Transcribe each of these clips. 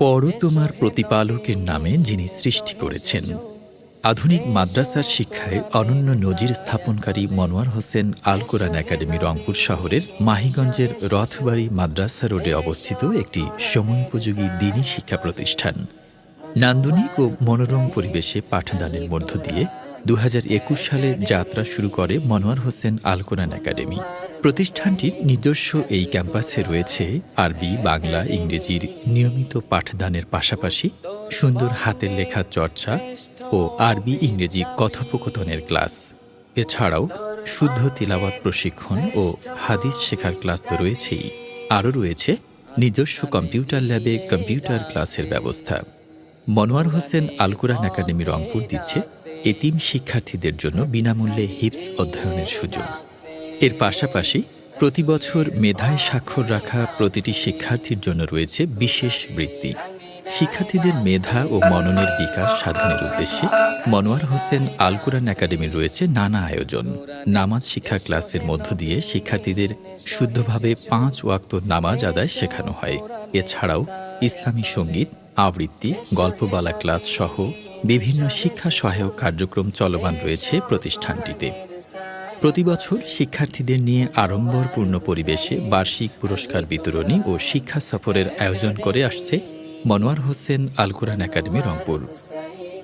পর তোমার প্রতিপালকের নামে যিনি সৃষ্টি করেছেন। আধুনিক মাদ্রাসার শিক্ষায় অনন্য নজির স্থাপনকারী মনোয়ার হোসেন আল কোরআন একাডেমি রংপুর শহরের মাহিগঞ্জের রথবাড়ি মাদ্রাসা রোডে অবস্থিত একটি সময়োপযোগী দিনী শিক্ষা প্রতিষ্ঠান। নান্দনিক ও মনোরম পরিবেশে পাঠদানের মধ্য দিয়ে দু সালে যাত্রা শুরু করে মনোয়ার হোসেন আল কোরআন একাডেমি। প্রতিষ্ঠানটির নিজস্ব এই ক্যাম্পাসে রয়েছে আরবি, বাংলা, ইংরেজির নিয়মিত পাঠদানের পাশাপাশি সুন্দর হাতের লেখা চর্চা ও আরবি, ইংরেজি কথোপকথনের ক্লাস। এছাড়াও শুদ্ধ তিলাওয়াত প্রশিক্ষণ ও হাদিস শেখার ক্লাস তো রয়েছেই। আরও রয়েছে নিজস্ব কম্পিউটার ল্যাবে কম্পিউটার ক্লাসের ব্যবস্থা। মনোয়ার হোসেন আলকুরান একাডেমি রংপুর দিচ্ছে এতিম শিক্ষার্থীদের জন্য বিনামূল্যে হিপস অধ্যয়নের সুযোগ। এর পাশাপাশি প্রতি বছর মেধায় স্বাক্ষর রাখা প্রতিটি শিক্ষার্থীর জন্য রয়েছে বিশেষ বৃত্তি। শিক্ষার্থীদের মেধা ও মননের বিকাশ সাধনের উদ্দেশ্যে মনোয়ার হোসেন আল কোরআন একাডেমির রয়েছে নানা আয়োজন। নামাজ শিক্ষা ক্লাসের মধ্য দিয়ে শিক্ষার্থীদের শুদ্ধভাবে পাঁচ ওয়াক্ত নামাজ আদায় শেখানো হয়। এছাড়াও ইসলামী সংগীত, আবৃত্তি, গল্পবালা ক্লাস সহ বিভিন্ন শিক্ষা সহায়ক কার্যক্রম চলমান রয়েছে প্রতিষ্ঠানটিতে। প্রতি বছর শিক্ষার্থীদের নিয়ে আড়ম্বরপূর্ণ পরিবেশে বার্ষিক পুরস্কার বিতরণী ও শিক্ষা সফরের আয়োজন করে আসছে মনোয়ার হোসেন আল কোরআন একাডেমি, রংপুর।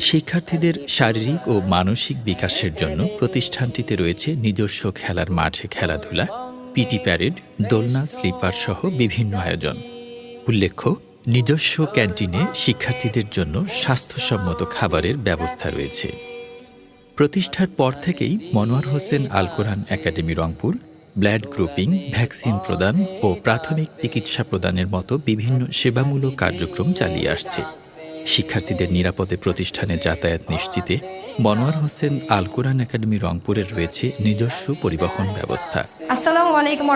শিক্ষার্থীদের শারীরিক ও মানসিক বিকাশের জন্য প্রতিষ্ঠানটিতে রয়েছে নিজস্ব খেলার মাঠে খেলাধুলা, পিটি প্যারেড, দোলনা, স্লিপার সহ বিভিন্ন আয়োজন। উল্লেখ্য, নিজস্ব ক্যান্টিনে শিক্ষার্থীদের জন্য স্বাস্থ্যসম্মত খাবারের ব্যবস্থা রয়েছে। প্রতিষ্ঠার পর থেকেই Monowar Hossain Al Quran Academy Rangpur, blood grouping, vaccine প্রদান ও প্রাথমিক চিকিৎসা প্রদানের মতো বিভিন্ন সেবামূলক কার্যক্রম চালিয়ে আসছে। শিক্ষার্থীদের নিরাপদে প্রতিষ্ঠানে যাতায়াত নিশ্চিতে মনোয়ার হোসেন আল কোরআন একাডেমি রংপুরের রয়েছে নিজস্ব পরিবহন ব্যবস্থা। আসসালামু আলাইকুম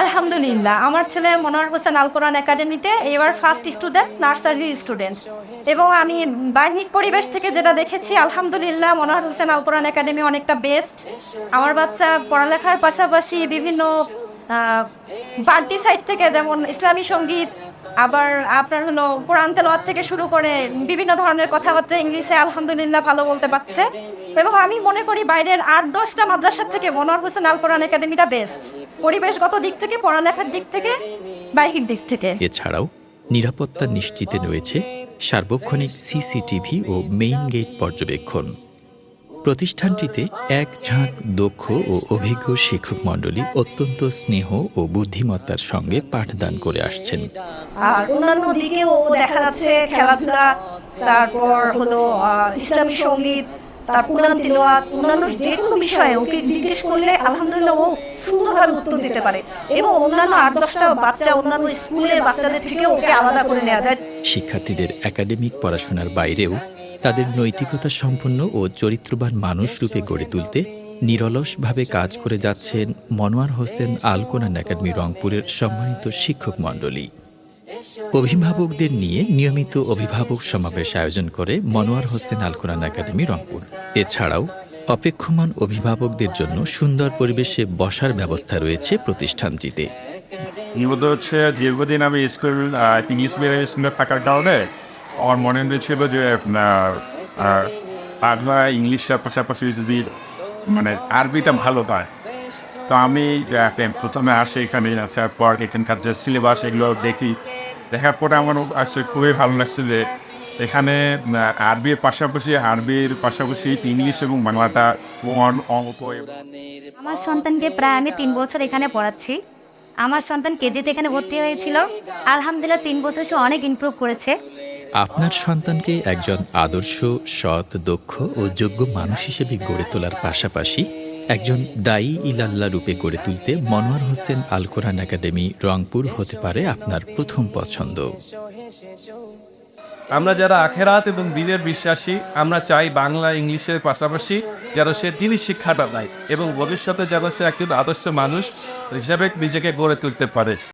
আলহামদুলিল্লাহ, আমার ছেলে মনোয়ার হোসেন আল কোরআন একাডেমিতে এবার ফার্স্ট স্টুডেন্ট নার্সারি স্টুডেন্ট এবং আমি বাহ্যিক পরিবেশ থেকে যেটা দেখেছি, আলহামদুলিল্লাহ, মনোয়ার হোসেন আল কোরআন একাডেমি অনেকটা বেস্ট আমার বাচ্চা পড়ালেখার পাশাপাশি বিভিন্ন পার্টি সাইড থেকে যেমন ইসলামী সংগীত, আবার আপনার হলো কোরআন তেলাওয়াত থেকে শুরু করে বিভিন্ন ধরনের কথাবার্তা ইংলিশে আলহামদুলিল্লাহ ভালো বলতে পারছে। এবং আমি মনে করি বাইরের আট দশটা মাদ্রাসার থেকে মনোয়ার হোসেন আল কোরআন একাডেমিটা বেস্ট পরিবেশগত দিক থেকে পড়ালেখার দিক থেকে বাইকের দিক থেকে। এছাড়াও নিরাপত্তা নিশ্চিতে রয়েছে সার্বক্ষণিক সিসিটিভি ও মেইন গেট পর্যবেক্ষণ। প্রতিষ্ঠানটিতে এক ঝাঁক দক্ষ ও অভিজ্ঞ শিক্ষক মণ্ডলী অত্যন্ত স্নেহ ও বুদ্ধিমত্তার সঙ্গে পাঠদান করে আসছেন। আর অন্যান্য দিকেও দেখা যাচ্ছে খেলাধুলা তারপর হলো ইসলামী সংগীত তার তিলাওয়াত অন্যান্য যে কোনো বিষয়ে ওকে জিজ্ঞেস করলে আলহামদুলিল্লাহ ও সুন্দরভাবে উত্তর দিতে পারে এবং অন্যান্য আট দশটা বাচ্চা অন্যান্য স্কুলের বাচ্চাদের থেকেও ওকে আলাদা করে নেওয়া যায়। শিক্ষার্থীদের একাডেমিক পড়াশোনার বাইরেও তাদের নৈতিকতা সম্পন্ন ও চরিত্রবান মানুষ রূপে গড়ে তুলতে নিরলসভাবে কাজ করে যাচ্ছেন মনোয়ার হোসেন আলকোনান একাডেমি রংপুরের সম্মানিত শিক্ষক মণ্ডলী। অভিভাবকদের নিয়ে নিয়মিত অভিভাবক সমাবেশ আয়োজন করে মনোয়ার হোসেন আল কোরআন একাডেমি, রংপুর। এছাড়াও অপেক্ষমান অভিভাবকদের জন্য সুন্দর পরিবেশে বসার ব্যবস্থা রয়েছে প্রতিষ্ঠানটিতে। হচ্ছে দীর্ঘদিন আমি স্কুল ইংলিশ মিডিয়াম স্কুলে থাকার কারণে আমার মনে হয়েছিল যে বাংলা ইংলিশের পাশাপাশি যদি মানে আরবিটা ভালো পায়, তো আমি প্রথমে আসি এখানে আসার পর এখানকার যে সিলেবাস এগুলো দেখি দেখার পরে আমার আসলে খুবই ভালো লাগছে যে এখানে আরবির পাশাপাশি আরবির পাশাপাশি ইংলিশ এবং বাংলাটা আমার সন্তানকে প্রায় আমি তিন বছর এখানে পড়াচ্ছি। আমার সন্তান কেজিতে এখানে ভর্তি হয়েছিল। আলহামদুলিল্লাহ তিন বছর সে অনেক ইমপ্রুভ করেছে। আপনার সন্তানকে একজন আদর্শ সৎ দক্ষ ও যোগ্য মানুষ হিসেবে গড়ে তোলার পাশাপাশি একজন দায়ী ইলাল্লা রূপে গড়ে তুলতে মনোয়ার হোসেন আল কোরআন একাডেমি রংপুর হতে পারে আপনার প্রথম পছন্দ। আমরা যারা আখেরাত এবং দিনের বিশ্বাসী, আমরা চাই বাংলা, ইংলিশের পাশাপাশি যেন সে তিনি শিক্ষাটা নেয় এবং ভবিষ্যতে যেন সে একজন আদর্শ মানুষ হিসাবে নিজেকে গড়ে তুলতে পারে।